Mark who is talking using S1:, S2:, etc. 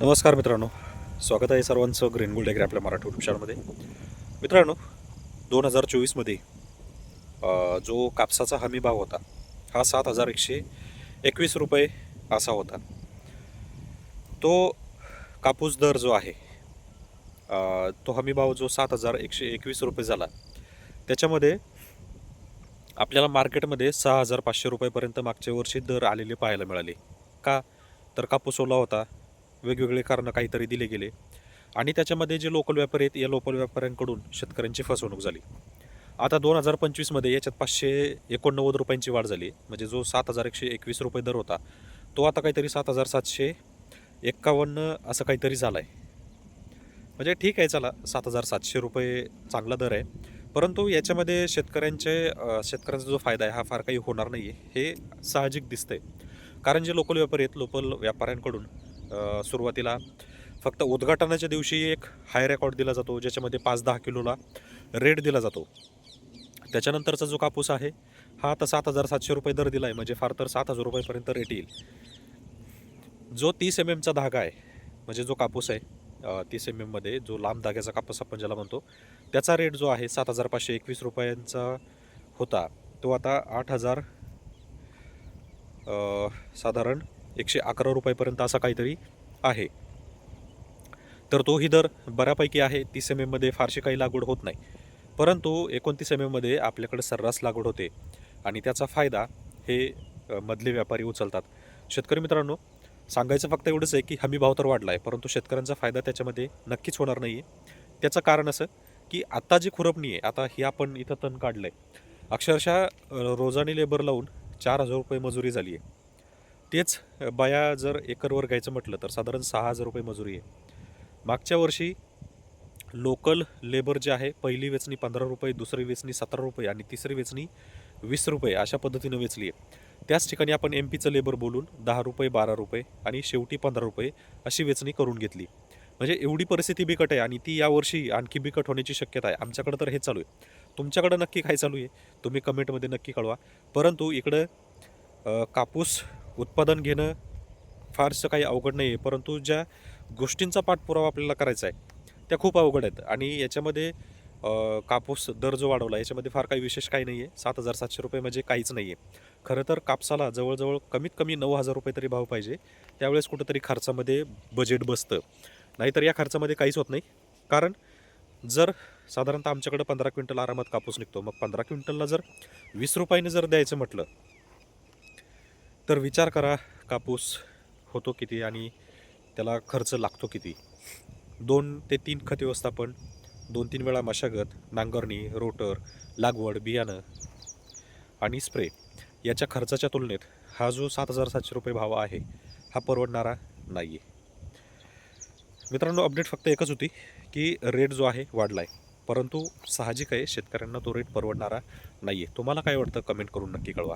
S1: नमस्कार मित्रांनो. स्वागत आहे सर्वांचं ग्रीन गोल्ड डेग्रे आपल्या मराठी युट्यूब मित्रांनो दोन हजार चोवीसमध्ये जो कापसाचा हमी भाव होता हा सात हजार एकशे एकवीस रुपये असा होता. तो कापूस दर जो आहे तो हमी भाव जो सात हजार एकशे एकवीस रुपये झाला त्याच्यामध्ये आपल्याला मार्केटमध्ये सहा हजार पाचशे रुपयेपर्यंत मागच्या वर्षी दर आलेले पाहायला मिळाले. का? तर कापूस ओला होता वेगवेगळे कारणं काहीतरी दिले गेले. आणि त्याच्यामध्ये जे लोकल व्यापारी आहेत या लोकल व्यापाऱ्यांकडून शेतकऱ्यांची फसवणूक झाली. आता दोन हजार पंचवीसमध्ये याच्यात पाचशे एकोणनव्वद रुपयांची वाढ झाली. म्हणजे जो सात हजार एकशे एकवीस रुपये दर होता तो आता काहीतरी सात हजार सातशे एक्कावन्न असं काहीतरी झाला आहे म्हणजे ठीक आहे चला सात हजार सातशे रुपये चांगला दर आहे. परंतु याच्यामध्ये शेतकऱ्यांचे शेतकऱ्यांचा जो फायदा आहे हा फार काही होणार नाही आहे हे साहजिक दिसतंय. कारण जे लोकल व्यापारी आहेत लोकल व्यापाऱ्यांकडून सुरुवातीला फक्त उद्घाटनाच्या दिवशी एक हाय रेकॉर्ड दिला जातो ज्याच्यामध्ये पाच दहा किलोला रेट दिला जातो. त्याच्यानंतरचा जो कापूस आहे हा आता सात हजार सातशे रुपये दर दिला आहे म्हणजे फार तर सात हजार रुपयेपर्यंत रेट येईल. जो तीस एम एमचा धागा आहे म्हणजे जो कापूस आहे तीस एम एममध्ये जो लांब धाग्याचा कापूस आपण ज्याला म्हणतो त्याचा रेट जो आहे सात हजार पाचशे एकवीस रुपयांचा होता. तो आता आठ हजार साधारण एकशे अकरा रुपयापर्यंत असा काहीतरी आहे. तर तोही दर बऱ्यापैकी आहे. तीस एम एममध्ये फारशी काही लागवड होत नाही. परंतु एकोणतीस एम एममध्ये आपल्याकडे सर्रास लागवड होते. आणि त्याचा फायदा हे मधले व्यापारी उचलतात. शेतकरी मित्रांनो सांगायचं फक्त एवढंच आहे की हमी भाव तर वाढला आहे परंतु शेतकऱ्यांचा फायदा त्याच्यामध्ये नक्कीच होणार नाही आहे त्याचं कारण असं की आत्ता जी खुरपणी आहे आता ही आपण इथं तण काढलं आहे अक्षरशः रोजाने लेबर लावून चार हजार रुपये मजुरी झाली आहे तेच बाया जर एकरवर घ्यायचं म्हटलं तर साधारण सहा हजार रुपये मजुरी आहे. मागच्या वर्षी लोकल लेबर जे आहे पहिली वेचणी पंधरा रुपये दुसरी वेचणी सतरा रुपये आणि तिसरी वेचणी वीस रुपये अशा पद्धतीनं वेचली आहे. त्याच ठिकाणी आपण एम पीचं लेबर बोलून दहा रुपये बारा रुपये आणि शेवटी पंधरा रुपये अशी वेचणी करून घेतली. म्हणजे एवढी परिस्थिती बिकट आहे आणि ती यावर्षी आणखी बिकट होण्याची शक्यता आहे. आमच्याकडं तर हे चालू आहे. तुमच्याकडं नक्की काय चालू आहे? तुम्ही कमेंटमध्ये नक्की कळवा. परंतु इकडं कापूस उत्पादन घेणं फारसं काही अवघड नाही आहे परंतु ज्या गोष्टींचा पाठपुरावा आपल्याला करायचा आहे त्या खूप अवघड आहेत. आणि याच्यामध्ये कापूस दर जो वाढवला याच्यामध्ये फार काही विशेष काही नाही आहे सात हजार सातशे रुपये म्हणजे काहीच नाही आहे खरं तर कापसाला जवळजवळ कमीत कमी नऊ हजार रुपये तरी भाव पाहिजे. त्यावेळेस कुठंतरी खर्चामध्ये बजेट बसतं. नाहीतर या खर्चामध्ये काहीच होत नाही. कारण जर साधारणतः आमच्याकडं पंधरा क्विंटल आरामात कापूस निघतो. मग पंधरा क्विंटलला जर वीस रुपयाने जर द्यायचं म्हटलं तर विचार करा कापूस होतो किती आणि त्याला खर्च लागतो किती? दोन ते तीन खत व्यवस्थापन दोन तीन वेळा मशागत नांगरणी रोटर लागवड बियाणं आणि स्प्रे याच्या खर्चाच्या तुलनेत हा जो सात हजार सातशे रुपये भाव आहे हा परवडणारा नाही आहे मित्रांनो अपडेट फक्त एकच होती की रेट जो आहे वाढला आहे परंतु साहजिक आहे शेतकऱ्यांना तो रेट परवडणारा नाही आहे तुम्हाला काय वाटतं? कमेंट करून नक्की कळवा.